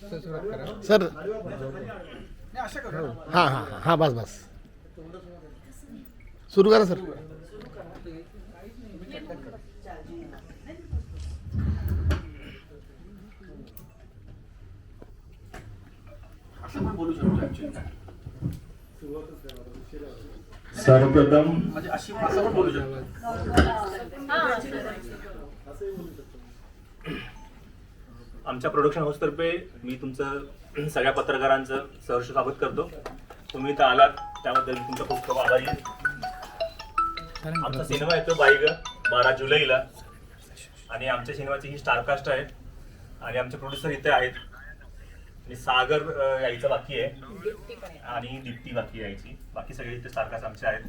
Sir हां हां हां हां बस बस. सुरू करा सर. बोलू शकतो सर्वप्रथम म्हणजे अशी पण असं पण बोलू शकतो आमच्या प्रोडक्शन हाऊसतर्फे मी तुमचं सगळ्या पत्रकारांचं सहर्ष स्वागत करतो. तुम्ही इथं आलात त्याबद्दल मी तुमचा खूप खूप आभारी आहे. आमचा सिनेमा येतो बाईग बारा जुलैला. आणि आमच्या सिनेमाची ही स्टारकास्ट आहे. आणि आमचे प्रोड्युसर इथे आहेत. आणि सागर यायचं बाकी आहे. आणि दीप्ती बाकी यायची. बाकी सगळे इथे स्टारकास्ट आमचे आहेत.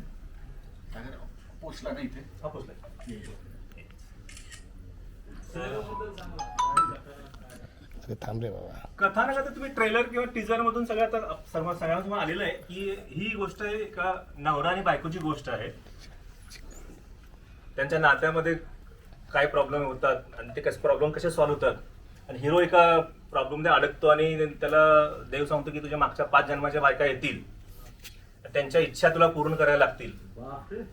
पोचला नाही इथे? हा पोचलाय. अरे थांब रे बाबा. कथानक आता तुम्ही ट्रेलर किंवा टीजर मधून सगळं आता सर्व सगळ्यांसमोर आलेलं आहे की ही गोष्ट आहे का नवरा आणि बायकोची गोष्ट आहे. त्यांच्या नात्यामध्ये काय प्रॉब्लेम होतात आणि ते कसे प्रॉब्लेम कसे सॉल्व्ह होतात. आणि हिरो एका प्रॉब्लेममध्ये अडकतो आणि त्याला देव सांगतो की तुझ्या मागच्या पाच जन्माच्या बायका येतील. त्यांच्या इच्छा तुला पूर्ण करायला लागतील.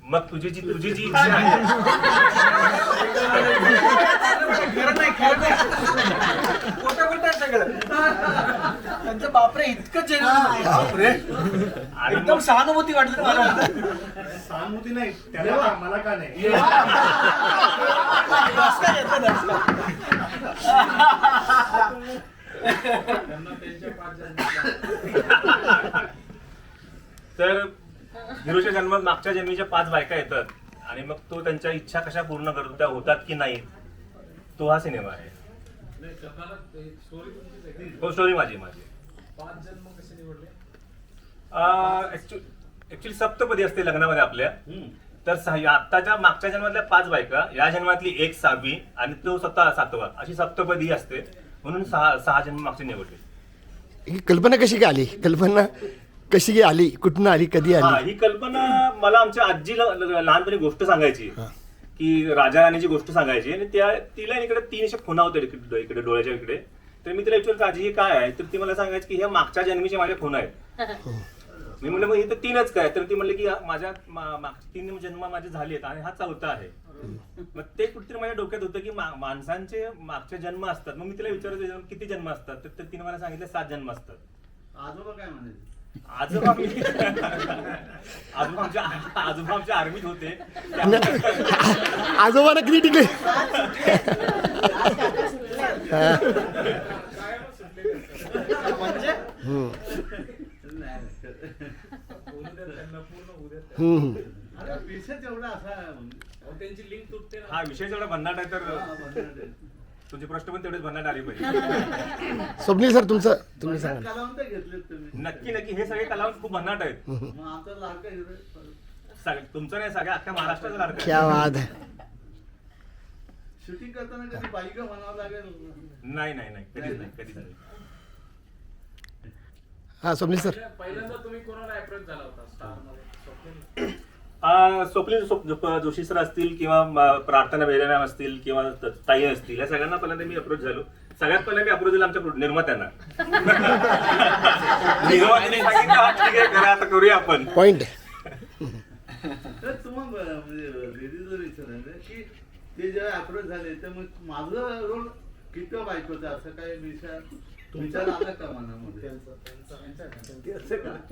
मग तुझी जी तुझी जी इच्छा आहे. बापरे इतकं जेवण. बापरे. आणि एकदम मग- सहानुभूती वाटली मला वाटतं. सहानुभूती नाही त्याला मला का नाही. तर हिरोच्या जन्मात मागच्या जन्मीच्या पाच बायका येतात. आणि मग तो त्यांच्या इच्छा कशा पूर्ण करतो त्या होतात की नाही तो हा सिनेमा आहे. हो स्टोरी माझी माझी. ऍक्च्युली सप्तपदी असते लग्नामध्ये आपल्या. तर आत्ताच्या मागच्या जन्मातल्या पाच बायका या जन्मातली एक सहावी आणि तो स्वतः सातवा अशी सप्तपदी असते. म्हणून सहा सहा जन्म मागचे निवडले. ही कल्पना कशी काय आली? कल्पना कशी आली? कुठून आली? कधी हा आली? ही कल्पना मला आमच्या आजी ल- ल- लहानपणी गोष्ट सांगायची. की राजा राणीची गोष्ट सांगायची. आणि त्या तिला इकडे तीन अशा खुणा होत्या इकडे इकडे डोळ्याच्या इकडे. तर मी तिला विचारलं आजी हे काय आहे? तर ती मला सांगायची की ह्या मागच्या जन्मीचे माझ्या खुणा आहेत. मी म्हणलं मग हे तर तीनच काय? तर ती म्हणली की हा माझ्या मा- मागचे तीन जन्म माझे झालेत आणि हा चौथा आहे. मग ते कुठेतरी माझ्या डोक्यात होतं की मा- माणसांचे मागचे जन्म असतात. मग मी तिला विचारलं किती जन्म असतात? तर तर तिने मला सांगितलं सात जन्म असतात. आजोबा काय म्हणाले? आजोबा आजोबा आमच्या आजोबा आमच्या आर्मीत होते आजोबाला किती टिकले हा विषय जेवढा भन्नाट आहे तर. तुमचे प्रश्न पण तेवढेच भन्नाट आले पाहिजे. स्वप्नील सर तुमचं तुम्ही सांगा. ना. कलावंत घेतलेत तुम्ही. नक्की नक्की. हे सगळे कलावंत खूप भन्नाट आहेत. मग आमचा लाडका हिरो सग- तुमचं नाही सगळ्या अख्ख्या महाराष्ट्राचा लाडका क्या आहे. वाद है शूटिंग करताना कधी बाईक म्हणावं लागेल? नाही नाही नाही. कधीच नाही कधीच नाही. हा स्वप्नील सर. पहिल्यांदा तुम्ही कोणाला अप्रोच झाला होता? स्टारमध्ये? आ, स्वप्नील जोशी सर असतील किंवा प्रार्थना बेरे मॅम असतील किंवा ताई असतील या सगळ्यांना पहिल्यांदा मी अप्रोच झालो. सगळ्यात पहिल्यांदा मी अप्रोच झालो आमच्या निर्मात्यांना. निर्मात्याने सांगितलं "हा, ठीक आहे करा आता करूया आपण. पॉइंट तुम्हाला म्हणजे विचारायचं की ते जेव्हा अप्रोच झाले तर मग माझं रोल किती बायकोचा असं काय विचार विचार आला का मनामध्ये?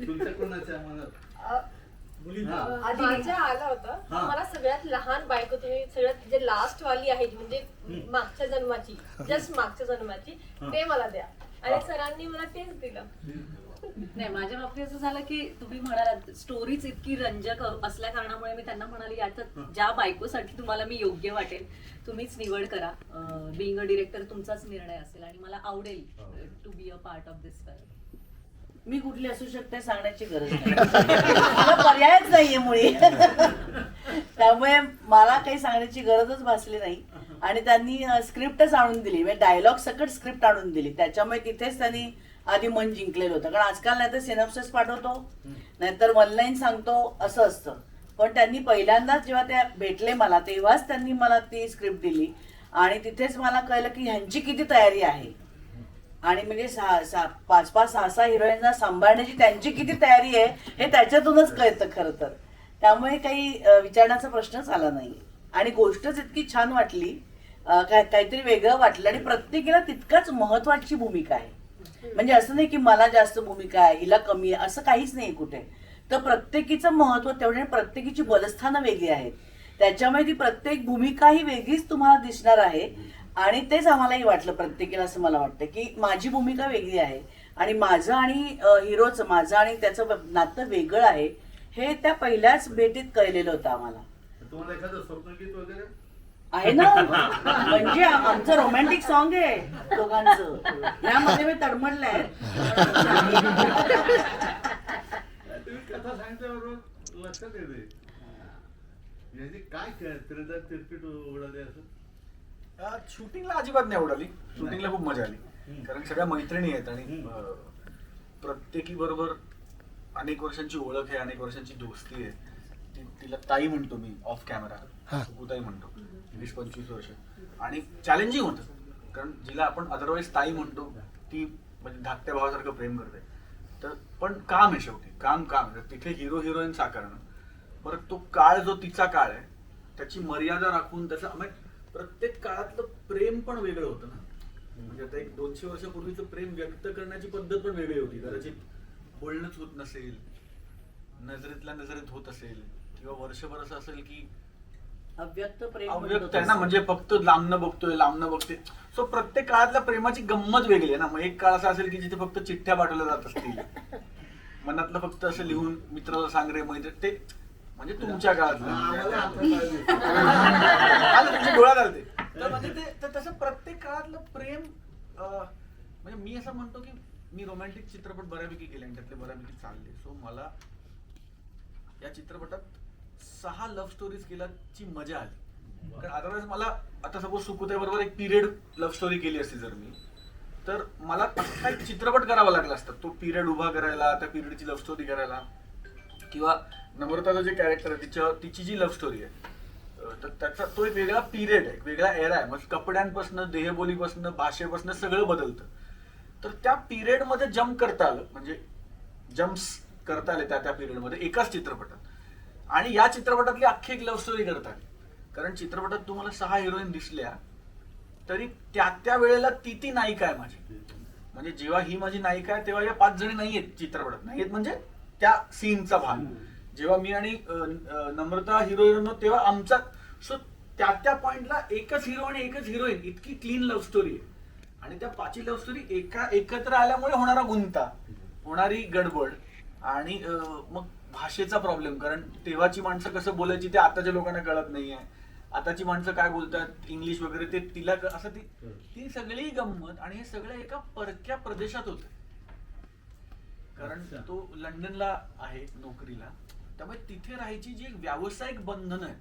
तुमच्या कोणाच्या मनात? हा. माझ्या आला होता. हा. मला सगळ्यात लहान बायको तुम्ही सगळ्यात जे लास्ट वाली आहे म्हणजे मागच्या जन्माची जस्ट मागच्या जन्माची ते मला द्या. आणि सरांनी मला तेच दिलं. नाही माझ्या बाबतीत असं झालं की तुम्ही म्हणालात स्टोरीच इतकी रंजक असल्या कारणामुळे मी त्यांना म्हणाली आता ज्या बायकोसाठी तुम्हाला मी योग्य वाटेल तुम्हीच निवड करा. बिंग अ डिरेक्टर तुमचाच निर्णय असेल आणि मला आवडेल to be a part of this film मी कुठली असू शकते सांगण्याची गरज नाही. मला पर्यायच नाहीये मुळे. त्यामुळे मला काही सांगण्याची गरजच भासली नाही. आणि त्यांनी स्क्रिप्टच आणून दिली. म्हणजे डायलॉग सकट स्क्रिप्ट आणून दिली. त्याच्यामुळे तिथेच त्यांनी आधी मन जिंकलेलं होतं. कारण आजकाल नाही तर सिनॉप्सिस पाठवतो नाहीतर ऑनलाईन सांगतो असं असतं. पण त्यांनी पहिल्यांदाच जेव्हा त्या भेटले मला तेव्हाच त्यांनी मला ती स्क्रिप्ट दिली. आणि तिथेच मला कळलं की ह्यांची किती तयारी आहे. आणि म्हणजे सहा सहा पाच पाच सहा सहा हिरोईनना सांभाळण्याची त्यांची किती तयारी आहे हे त्याच्यातूनच कळतं खरं तर. त्यामुळे काही विचारण्याचा प्रश्नच आला नाही. आणि गोष्टच इतकी छान वाटली काय काहीतरी वेगळं वाटलं आणि प्रत्येकीला तितकाच महत्वाची भूमिका आहे. म्हणजे असं नाही की मला जास्त भूमिका आहे हिला कमी आहे असं काहीच नाही कुठे. तर प्रत्येकीचं महत्त्व तेवढे आणि प्रत्येकीची बलस्थानं वेगळी आहेत. त्याच्यामुळे ती प्रत्येक भूमिका ही वेगळीच तुम्हाला दिसणार आहे. आणि तेच आम्हालाही वाटलं प्रत्येकीला असं मला वाटतं की माझी भूमिका वेगळी आहे आणि माझं आणि हिरोचं माझं आणि त्याचं नातं वेगळं आहे हे त्या पहिल्याच भेटीत कळलेलं होतं आम्हाला. तुम्हाला एखादं स्वप्नगीत वगैरे? आहे ना? म्हणजे आम- आमचं रोमॅन्टिक सॉन्ग आहे दोघांचं. यामध्ये मी तडमडलंय. तुम्ही कथा सांगितल्याबरोबर लक्षात येते याची काय तिरपीट उडाले असं? शूटिंगला अजिबात नाही उडाली शूटिंगला खूप मजा आली. कारण सगळ्या मैत्रिणी आहेत आणि प्रत्येकी बरोबर अनेक वर्षांची ओळख आहे अनेक वर्षांची दोस्ती आहे. ती तिला ताई म्हणतो मी ऑफ कॅमेरा ताई म्हणतो. वीस पंचवीस वर्ष. आणि चॅलेंजिंग होतं. कारण जिला आपण अदरवाईज ताई म्हणतो ती म्हणजे धाकट्या भावासारखं प्रेम करते. तर पण काम आहे शेवटी. काम काम. तिथे हिरो हिरोईन साकारणं. परत तो काळ जो तिचा काळ आहे त्याची मर्यादा राखून त्याचा म्हणजे प्रत्येक काळातलं प्रेम पण वेगळं होतं ना. म्हणजे आता एक दोनशे वर्षापूर्वीचं प्रेम व्यक्त करण्याची पद्धत पण वेगळी होती. कदाचित बोलणंच होत नसेल नजरेतल्या नजरेत होत असेल किंवा वर्षभर असं असेल की अव्यक्त प्रेम अव्यक्त आहे ना म्हणजे फक्त लांबनं बघतोय लांबनं बघते. सो प्रत्येक काळातल्या प्रेमाची गंमत वेगळी आहे ना. मग एक काळ असा असेल की जिथे फक्त चिठ्ठ्या पाठवल्या जात असतील. मनातलं फक्त असं लिहून मित्राला सांग रे मैत्री ते म्हणजे तुमच्या आम्हाला आता काळातलं काय दिसतं? आलं तुमच्या डोळ्यात आलं ते तर म्हणजे ते तर तसं प्रत्येक काळातलं प्रेम म्हणजे मी असं म्हणतो की मी रोमॅन्टिक चित्रपट बऱ्यापैकी केले आणि त्यातले बऱ्यापैकी चालले. सो मला या चित्रपटात सहा लव्ह स्टोरीज केल्याची मजा आली. कारण अदरवाईज मला आता सपोज सुकुते बरोबर एक पिरियड लव्ह स्टोरी केली असती जर मी तर मला काही चित्रपट करावा लागला असता. तो पिरियड उभा करायला त्या पिरियडची लव्ह स्टोरी करायला. किंवा नम्रताचं जे कॅरेक्टर आहे तिच्या तिची जी लव्ह स्टोरी आहे तर त्याचा तो एक वेगळा पिरियड आहे एक वेगळा एरा आहे. मग कपड्यांपासून देहबोलीपासून भाषेपासून सगळं बदलतं. तर त्या पिरियडमध्ये जम्प करता आलं. म्हणजे जम्प्स करता आले त्या त्या पिरियडमध्ये एकाच चित्रपटात. आणि या चित्रपटातली अख्खी एक लव्ह स्टोरी करता आली. कारण चित्रपटात तुम्हाला सहा हिरोईन दिसल्या तरी त्या त्या वेळेला ती ती नायिका आहे माझी. म्हणजे जेव्हा ही माझी नायिका आहे तेव्हा या पाच जणी नाही आहेत चित्रपटात. नाही आहेत म्हणजे त्या सीनचा भाग. जेव्हा मी आणि नम्रता हिरो हिरो हिरोईन तेव्हा आमचा सो त्या त्या पॉइंटला एकच हिरो आणि एकच हिरोईन इतकी क्लीन लव्ह स्टोरी आहे. आणि त्या पाची लव्ह स्टोरी एका एकत्र आल्यामुळे होणारा गुंता होणारी गडबड आणि मग भाषेचा प्रॉब्लेम कारण तेव्हाची माणसं कसं बोलायची ते आताच्या लोकांना कळत नाहीये. आताची माणसं काय बोलतात इंग्लिश वगैरे ते तिला क- असं ती ती सगळी गंमत आणि हे सगळं एका परक्या प्रदेशात होतं. कारण तो लंडनला आहे नोकरीला. त्यामुळे तिथे राहायची जी एक व्यावसायिक बंधनं आहेत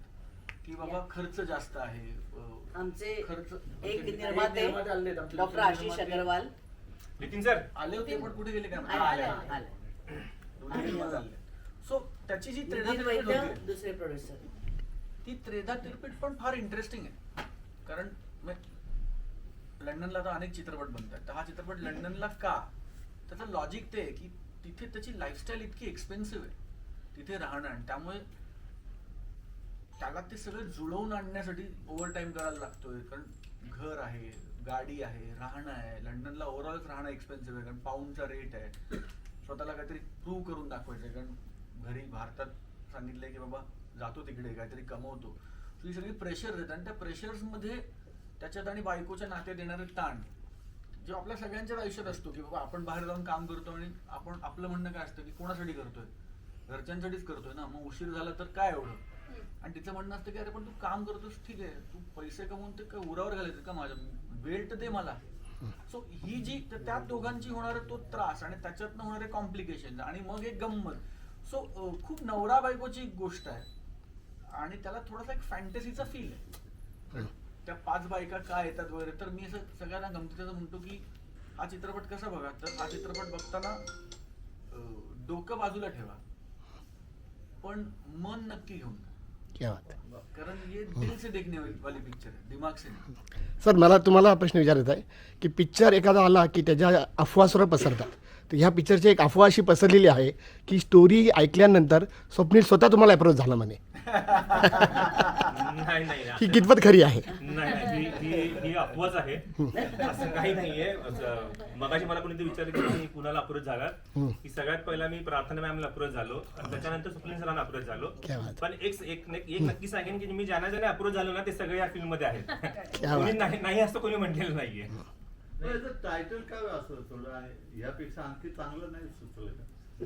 की बाबा खर्च जास्त आहे अं, आमचे खर्च एक निर्माते आले आहेत डॉक्टर आशिष निर्माते. अग्रवाल. नितीन सर. आले होते पण कुठे गेले काय माहिती? आले, आले, आले, आले. आले. दोन्ही आणि, निर्माते आले. सो त्याची जी त्रेधा नितीन तिरपीट वैद्य होती, दुसरे प्रोड्युसर. ती त्रेधा तिरपीट पण फार इंटरेस्टिंग आहे. कारण म- लंडनला आता अनेक चित्रपट बनतात. तर हा चित्रपट लंडनला का? त्याचं लॉजिक ते आहे की तिथे त्याची लाईफस्टाईल इतकी एक्सपेन्सिव्ह आहे. तिथे राहणं आणि त्यामुळे त्याला ते सगळं जुळवून आणण्यासाठी ओव्हर टाईम करायला लागतोय. कारण घर आहे गाडी आहे राहणं आहे. लंडनला ओव्हरऑलच राहणं एक्सपेन्सिव्ह आहे. कारण पाऊंडचा रेट आहे. स्वतःला काहीतरी प्रूव्ह करून दाखवायचं आहे. कारण घरी भारतात सांगितलंय की बाबा जातो तिकडे काहीतरी कमवतो. ही सगळी प्रेशर आहेत. आणि त्या प्रेशर्समध्ये त्याच्यात आणि बायकोच्या नात्यात येणारे ताण. जो आपल्या सगळ्यांच्याच आयुष्यात असतो की बाबा आपण बाहेर जाऊन काम करतो आणि आपण आपलं म्हणणं काय असतं की कोणासाठी करतोय? घरच्यांसाठीच करतोय ना? मग उशीर झाला तर काय एवढं? आणि तिचं म्हणणं असतं की अरे पण तू काम करतोस ठीक आहे. तू पैसे कमवून ते काय उरावर घालायचं का माझ्या वेळ तर दे मला. सो ही जी त्या दोघांची होणार तो त्रास आणि त्याच्यातनं होणारे कॉम्प्लिकेशन आणि मग एक गंमत. सो खूप नवरा बायकोची गोष्ट आहे. आणि त्याला थोडासा एक फॅन्टसीचा फील आहे. त्या पाच बायका काय येतात वगैरे? तर मी असं सगळ्यांना गमतीचं म्हणतो की हा चित्रपट कसा बघा? तर हा चित्रपट बघताना डोकं बाजूला ठेवा. पण मन नक्की घेऊन जा. क्या बात कारण ये दिल से देखने वाली पिक्चर है दिमाग से नहीं. सर मला तुम्हाला हा प्रश्न विचारायचा आहे की पिक्चर एखादा आला की त्याच्या अफवा पसरतात? तर ह्या पिक्चरची एक अफवा अशी पसरलेली आहे की स्टोरी ऐकल्यानंतर स्वप्नील स्वतः तुम्हाला अप्रोच झाला म्हणे. नाही नाही ही कितपत खरी आहे. नाही नाही ही ही ही अफवाच आहे. असं काही नाहीये. असं- मगाशी मला कोणीतरी विचारलं की मी कुणाला अप्रोच झाला की सगळ्यात पहिला मी प्रार्थना मॅमला अप्रोच झालो. आणि त्याच्यानंतर सुप्रीम सरांना अप्रोच झालो. क्या बात. पण एक एक एक नक्की सांगेन की मी ज्यांना ज्यांना अप्रोच झालो ना ते सगळे या फिल्ममध्ये आहेत. क्या कोणी बात. नाही नाही असं कोणी म्हटलेलं नाहीये. टायटल काय असं थोडं यापेक्षा आणखी चांगलं नाही सुचलं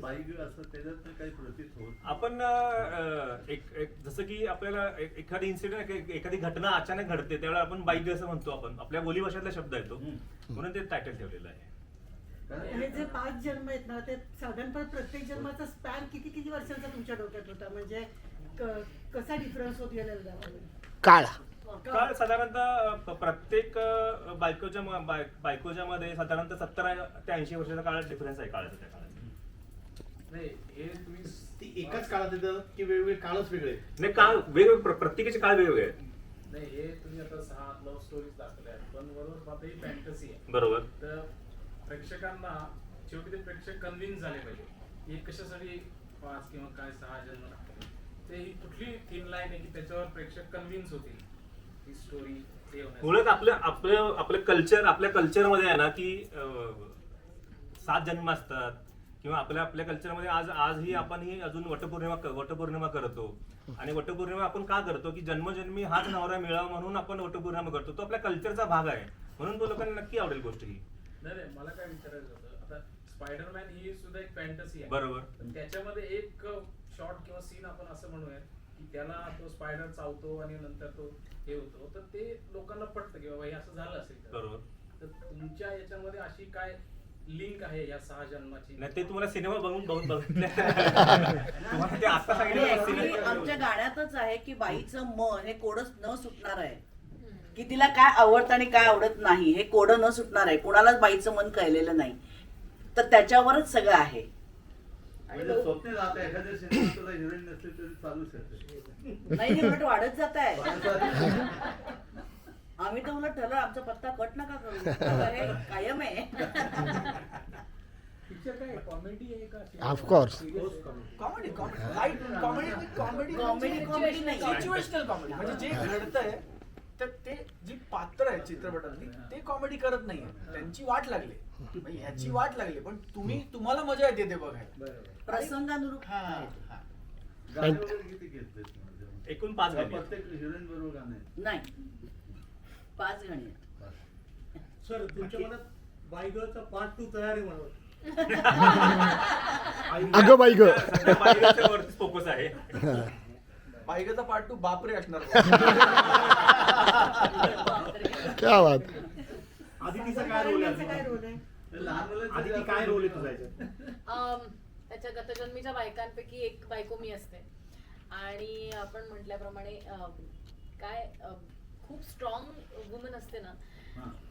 का असं त्याच्यात काही प्रतीत होत आपण एक एक जसं की आपल्याला एक- एखादी इन्सिडेंट एखादी घटना अचानक घडते त्यावेळेला आपण बाईक असं म्हणतो आपण. आपल्या बोली भाषेतला शब्द येतो म्हणून ते टायटल ठेवलेलं आहे. आणि जे पाच जन्म आहेत ना ते साधारणपणे प्रत्येक जन्माचा स्पॅन किती किती वर्षांचा तुमच्या डोक्यात होता? म्हणजे कसा डिफरन्स होत गेलेला? काळ. काळ साधारणतः प्रत्येक बायकोच्या म- बाय- बायकोच्या मध्ये साधारणतः सत्तर ते ऐंशी वर्षाचा काळ डिफरन्स आहे काळाचा त्या काळात. नाही हे तुम्ही ती एकाच काळात येतात की वेगवेगळे काळच वेगळे? नाही काळ वेगवेगळे प्र- प्रत्येकाचे काळ वेगवेगळे आहेत. नाही हे तुम्ही आता सहा लव्ह स्टोरीज दाखवल्या आहेत. पण बरोबर पाहता ही फॅन्टसी आहे. बरोबर. तर प्रेक्षकांना शेवटी ते प्रेक्षक कन्व्हिन्स झाले पाहिजे. हे कशासाठी पाच किंवा काय सहा जन्म दाखवले? ते ही कुठली थिन लाईन आहे की त्याच्यावर प्रेक्षक कन्व्हिन्स होतील? स्टोरी ते. मुळात आपलं आपलं आपलं कल्चर आपल्या कल्चरमध्ये आहे ना की अं, सात जन्म असतात किंवा आपल्या आपल्या कल्चरमध्ये आज आजही आपण ही अजून वटपौर्णिमा क- वटपौर्णिमा करतो. आणि वटपौर्णिमा आपण का करतो? की जन्मजन्मी हाच नवरा मिळावा म्हणून आपण वटपौर्णिमा करतो. तो आपल्या कल्चरचा भाग आहे. म्हणून तो लोकांना नक्की आवडेल गोष्ट ही. नाही नाही मला काय विचारायचं होतं आता स्पायडरमॅन ही सुद्धा एक फॅन्टसी आहे. बरोबर. त्याच्यामध्ये एक शॉर्ट किंवा सीन आपण असं म्हणूया की त्याला तो स्पायडर चावतो आणि नंतर तो हे होतो तर ते लोकांना पटतं की बाबा हे असं झालं असेल तर. बरोबर. तर तुमच्या याच्यामध्ये अशी काय लिंक आहे या सहा जन्माची? नाही ते तुम्हाला सिनेमा बघून बघून बघितलं तुम्हाला ते आता actually सिनेमा- आमच्या गाण्यातच आहे की बाईचं मन हे कोडच न सुटणार आहे. की तिला काय आवडतं आणि काय आवडत नाही हे कोड न सुटणार आहे. कुणालाच बाईचं मन कळलेलं नाही. तर त्याच्यावरच सगळं आहे. म्हणजे स्वप्नील आता एखाद्या सिनेमात तुला हिरोईन नसली तरी चालू शकते. नाही हे उलट वाढत जात आहे. आम्ही तर उलट ठरलं आमचा पत्ता कट नका करू. हे कायम आहे. पिक्चर काय कॉमेडी आहे का of course comedy comedy light comedy comedy Comedy, comedy. नाही. सिच्युएशनल कॉमेडी म्हणजे जे घडतंय तर ते जी पात्र आहेत चित्रपटातली ते कॉमेडी करत नाही त्यांची वाट लागली. म्हणजे ह्याची वाट लागली. पण तुम्ही तुम्हाला मजा येते ते बघायला. प्रसंगानुरूप हा, आहे. हा. गाणे वगैरे किती घेतले म्हणजे? एकूण पाच गाणी. प्रत्येक हिरोईन बरोबर गाणे. नाही. पाच गाणी आहेत. सर तुमच्या मनात बायगरचा पार्ट टू तयार आहे म्हणून. अगं बाई ग सध्या बाईच्या वरतीच फोकस आहे. बायकाचा पार्ट टू बापरे असणार. क्या बात. आदितीचा काय रोल आहे आदिती? काय रोल आहे? तुझा त्याच्या गतजन्मीच्या बायकांपैकी एक बायको मी असते. आणि आपण म्हटल्याप्रमाणे काय खूप स्ट्रॉंग वुमन असते ना.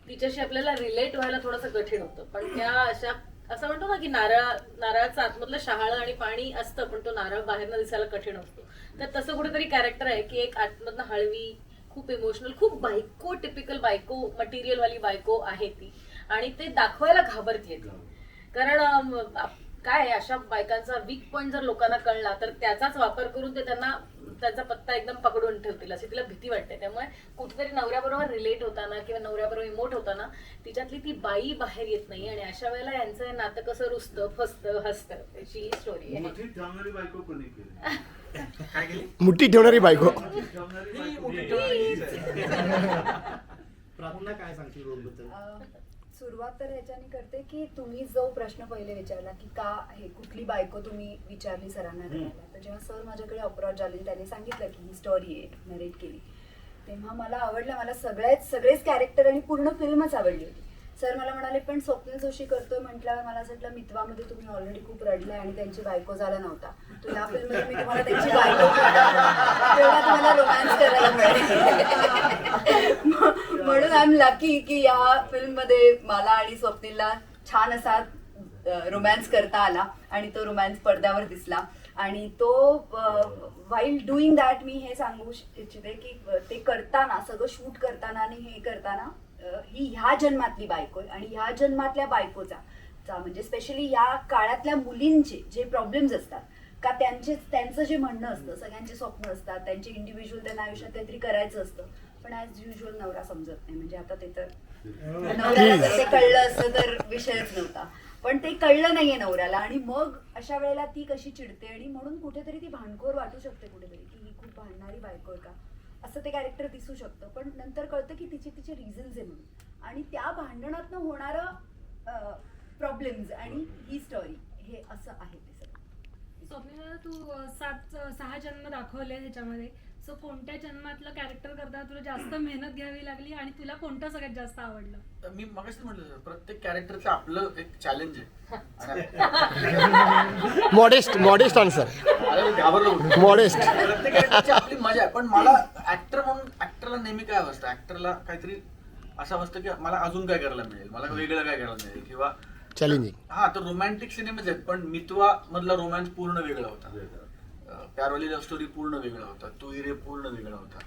तिच्याशी आपल्याला रिलेट व्हायला थोडंसं कठीण होतं. पण त्या अशा असं म्हणतो ना की नारळ नारळाचं आतमधलं शहाळं आणि पाणी असतं पण तो नारळ बाहेरनं दिसायला कठीण असतो. तर तसं कुठेतरी कॅरेक्टर आहे की एक आतमधनं हळवी खूप इमोशनल खूप बायको टिपिकल बायको मटेरियल वाली बायको आहे ती. आणि ते दाखवायला घाबरते. कारण काय अशा बायकांचा वीक पॉईंट जर लोकांना कळला तर त्याचाच वापर करून ते त्यांना त्यांचा पत्ता एकदम पकडून ठेवतील अशी तिला भीती वाटते. त्यामुळे कुठेतरी नवऱ्याबरोबर रिलेट होताना किंवा नवऱ्याबरोबर इमोट होताना तिच्यातली ती बाई बाहेर येत नाही आणि अशा वेळेला यांचं हे नातं कसं रुसतं फसतं हसतं त्याची ही स्टोरी आहे. मोठी ठेवणारी बायको ही. प्रार्थना काय सांगतील रोलबद्दल सुरुवात तर ह्याच्याने करते की तुम्ही जो प्रश्न पहिले विचारला की का हे कुठली बायको तुम्ही विचारली सरांना करायला? तर जेव्हा सर माझ्याकडे अप्रोच आले आणि त्यांनी सांगितलं की ही स्टोरी आहे नरेट केली तेव्हा मला आवडलं मला सगळ्याच सगळेच कॅरेक्टर आणि पूर्ण फिल्मच आवडली होती. सर मला म्हणाले पण स्वप्न जोशी करतोय म्हटल्यावर मला असं वाटलं मितवामध्ये तुम्ही ऑलरेडी खूप रडलाय आणि त्यांची बायको झाला नव्हता. तर या फिल्ममध्ये मी तुम्हाला त्यांची बायको तेव्हा तुम्हाला रोमॅन्स करायला मिळेल. म्हणून आय एम लकी की या फिल्ममध्ये मला आणि स्वप्नीलला छान असा रोमॅन्स करता आला आणि तो रोमॅन्स पडद्यावर दिसला. आणि तो वाईल डुईंग दॅट मी हे सांगू इच्छिते की ते करताना सगळं शूट करताना आणि हे करताना ही ह्या जन्मातली बायको आहे आणि ह्या जन्मातल्या बायकोचा म्हणजे स्पेशली या काळातल्या मुलींचे जे प्रॉब्लेम्स असतात का त्यांचे त्यांचं जे म्हणणं असतं सगळ्यांचे स्वप्न असतात त्यांचे इंडिव्हिज्युअल त्यांना आयुष्यात काहीतरी करायचं असतं पण ॲज युजल नवरा समजत नाही. म्हणजे आता ते तर नवऱ्याला ते कळलं असतं तर विषयच नव्हता. पण ते कळलं नाहीये नवऱ्याला आणि मग अशा वेळेला ती कशी चिडते आणि म्हणून कुठेतरी ती भांडखोर वाटू शकते कुठेतरी की ही खूप भांडणारी बायको आहे का? असं ते कॅरेक्टर दिसू शकतं. पण नंतर कळतं की तिचे तिचे रिझन्स आहे म्हणून. आणि त्या भांडणातनं होणारं प्रॉब्लेम्स आणि ही स्टोरी हे असं आहे ते सगळं. स्वप्नीला तू सात सहा जन्म दाखवले ह्याच्यामध्ये. सो कोणत्या जन्मातलं कॅरेक्टर करताना तुला जास्त मेहनत घ्यावी लागली आणि तुला कोणतं सगळ्यात जास्त आवडलं? तर मी मगाशी म्हटलं प्रत्येक कॅरेक्टरचं आपलं एक चॅलेंज आहे. मॉडेस्ट मॉडेस्ट आन्सर अरे मी घाबरलो. होतो. Modest. प्रत्येक characterची आपली मजा आहे पण मला ऍक्टर म्हणून ऍक्टरला नेहमी काय असतं ऍक्टरला काहीतरी असं असतं की मला अजून काय करायला मिळेल मला वेगळं काय करायला मिळेल किंवा चॅलेंजिंग हा तर रोमॅन्टिक सिनेमेच आहेत पण मितवा मधला रोमॅन्स पूर्ण वेगळा होता. अं, प्यारवाली लव्ह स्टोरी पूर्ण वेगळा होता तू रे पूर्ण वेगळा होता.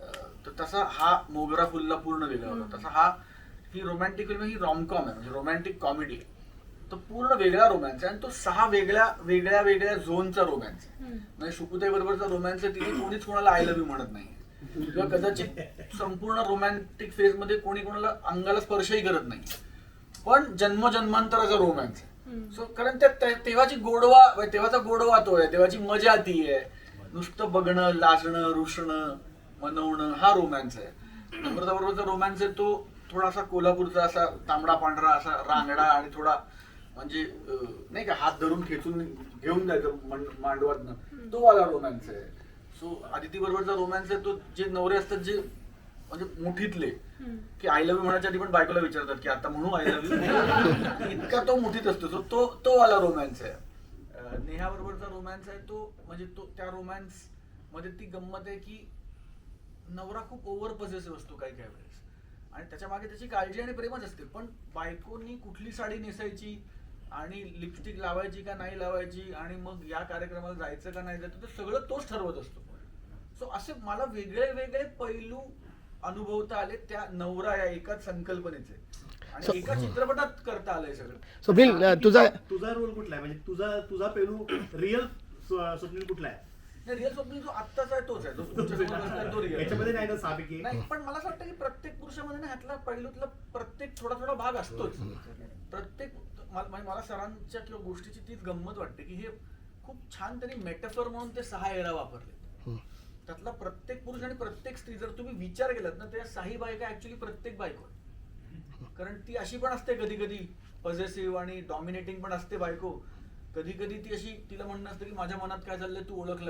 अं, तर तसा हा मोगरा फुलला पूर्ण वेगळा होता. तसा हा ही रोमॅन्टिक फिल्म ही रॉमकॉम आहे म्हणजे रोमॅन्टिक कॉमेडी आहे. तो पूर्ण वेगळा रोमॅन्स आहे आणि तो सहा वेगळ्या वेगळ्या वेगळ्या झोनचा रोमॅन्स आहे. म्हणजे शुकुताई बरोबरचा रोमॅन्स आहे तिथे कोणीच कोणाला आय लव्ह यू म्हणत नाही किंवा कदाचित संपूर्ण रोमॅन्टिक फेजमध्ये कोणी कोणाला अंगाला स्पर्शही करत नाही. पण जन्मजन्मांतराचा रोमॅन्स आहे. सो कारण त्या तेव्हाची गोडवा तेव्हाचा गोडवा तो आहे. तेव्हाची मजा ती आहे. नुसतं बघणं लाजणं रुसणं मनवणं हा रोमॅन्स आहे. नम्रता बरोबरचा रोमॅन्स आहे तो थोडासा कोल्हापूरचा असा तांबडा पांढरा असा रांगडा आणि थोडा म्हणजे नाही का हात धरून खेचून घेऊन जायचं मांडवातनं. तो वाला रोमॅन्स आहे. सो आदिती बरोबरचा रोमॅन्स आहे. तो जे नवरे असतात जे म्हणजे मुठीतले. की आय लव्ह यू म्हणायच्या आधी पण बायकोला विचारतात की आता म्हणू आय लव्ह यू इतका तो मुठीत असतो. तो तो वाला रोमॅन्स आहे. अं, नेहा बरोबरचा रोमॅन्स आहे तो म्हणजे तो त्या रोमॅन्समध्ये ती गंमत आहे की नवरा खूप ओव्हर पॉझिटिव्ह असतो काही काही वेळेस. आणि त्याच्यामागे त्याची काळजी आणि प्रेमच असते. पण बायकोनी कुठली साडी नेसायची आणि लिपस्टिक लावायची का नाही लावायची आणि मग या कार्यक्रमाला जायचं का नाही जायचं ते सगळं तोच ठरवत असतो. सो असे मला वेगळे वेगळे पैलू अनुभवता आले त्या नवरा या एकाच संकल्पनेचे. So- आणि एका चित्रपटात करता आलंय सगळं. स्वप्नील अ, तुझा तुझा रोल कुठला आहे? म्हणजे तुझा तुझा पेलू रिअल स्वप्नील कुठला आहे? रिअल स्वप्नील जो आत्ताचा आहे तोच आहे. जो तुमच्यासमोर बसलाय तो real. याच्यामध्ये नाही ना सहापैकी नाही पण मला असं वाटतं की प्रत्येक पुरुषामध्ये ना ह्यातला पैलूतला प्रत्येक थोडा थोडा भाग असतोच. प्रत्येक मला म्हणजे मला सरांच्या किंवा गोष्टीची तीच गंमत वाटते की हे खूप छान त्यांनी मेटाफर म्हणून ते सहा एरा वापरले. त्यातला प्रत्येक पुरुष आणि प्रत्येक स्त्री जर तुम्ही विचार केलात ना त्या साही बायका ऍक्च्युली प्रत्येक बायको कारण ती अशी पण असते कधी कधी पॉझिटिव्ह आणि डॉमिनेटिंग पण असते बायको. कधी कधी ती अशी तिला म्हणणं असतं की माझ्या मनात काय चाललंय? तू ओळखलं